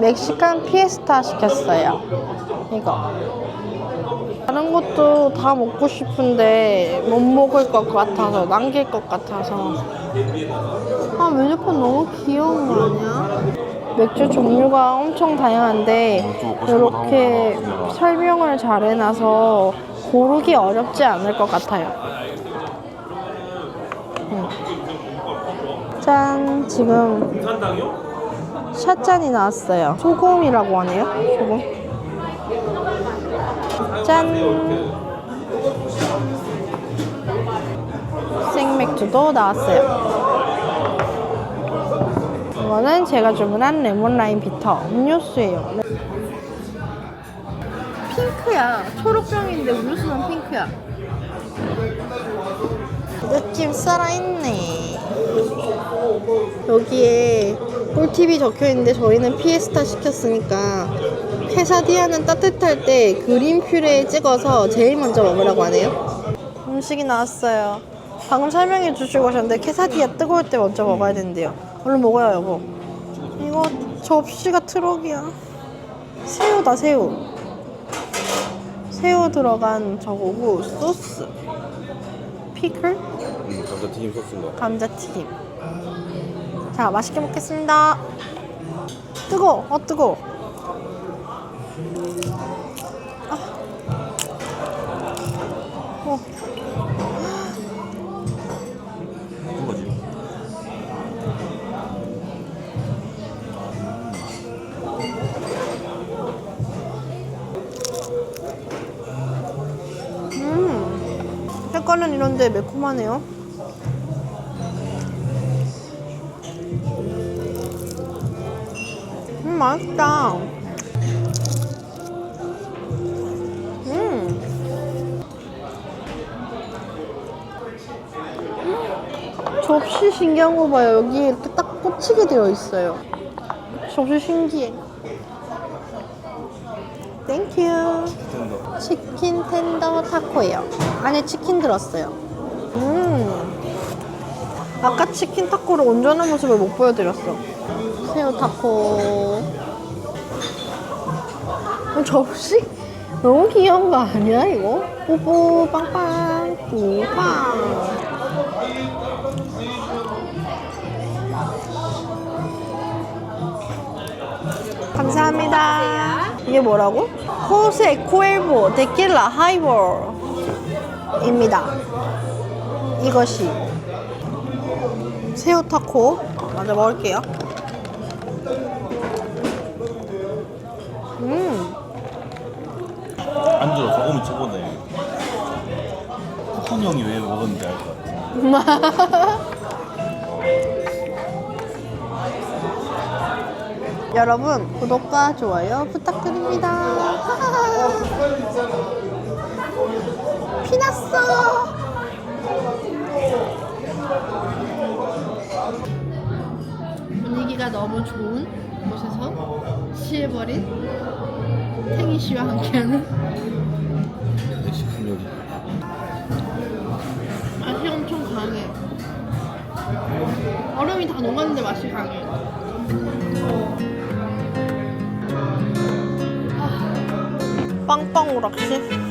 멕시칸 피에스타 시켰어요. 이거. 다른 것도 다 먹고 싶은데 못 먹을 것 같아서 남길 것 같아서 아 메뉴판 너무 귀여운 거 아니야? 맥주 종류가 엄청 다양한데 이렇게 설명을 잘 해놔서 고르기 어렵지 않을 것 같아요. 음. 짠 지금 샷잔이 나왔어요. 소금이라고 하네요. 소금. 짠. 생맥주도 나왔어요. 이거는 제가 주문한 레몬 라임 비터 음료수예요. 핑크야. 초록병인데 음료수는 핑크야. 느낌 살아있네. 여기에 꿀팁이 적혀 있는데 저희는 피에스타 시켰으니까 케사디아는 따뜻할 때 그린 퓨레에 찍어서 제일 먼저 먹으라고 하네요. 음식이 나왔어요. 방금 설명해 주시고 오셨는데 케사디아 뜨거울 때 먼저 먹어야 된대요. 얼른 먹어요, 여보. 이거 접시가 트럭이야. 새우다, 새우. 새우 들어간 저거고 소스. 피클? 음, 감자튀김 소스인가? 감자튀김. 자, 맛있게 먹겠습니다. 뜨거, 어 뜨거. 아. 어. 음, 색깔은 이런데 매콤하네요. 맛있다. 음. 접시 신기한 거 봐요. 여기 이렇게 딱 꽂히게 되어 있어요. 접시 신기해. 땡큐. 치킨 텐더 타코예요. 안에 치킨 들었어요. 음. 아까 치킨 타코를 온전한 모습을 못 보여드렸어. 새우 타코. 어, 접시? 너무 귀여운 거 아니야, 이거? 뽀뽀, 빵빵, 뽀빵. 감사합니다. 이게 뭐라고? 호세 코엘보 데킬라 하이볼입니다. 이것이 새우 타코 먼저 먹을게요. 안주로 소금이 최고네. 쿠폰 형이 왜 먹었는지 알 것 같아. 여러분 구독과 좋아요 부탁드립니다. 피났어. 분위기가 너무 좋은 곳에서 시해버린 탱이 씨와 함께하는 멕시칸 요리. 맛이 엄청 강해. 얼음이 다 녹았는데 맛이 강해. 빵빵 오락실.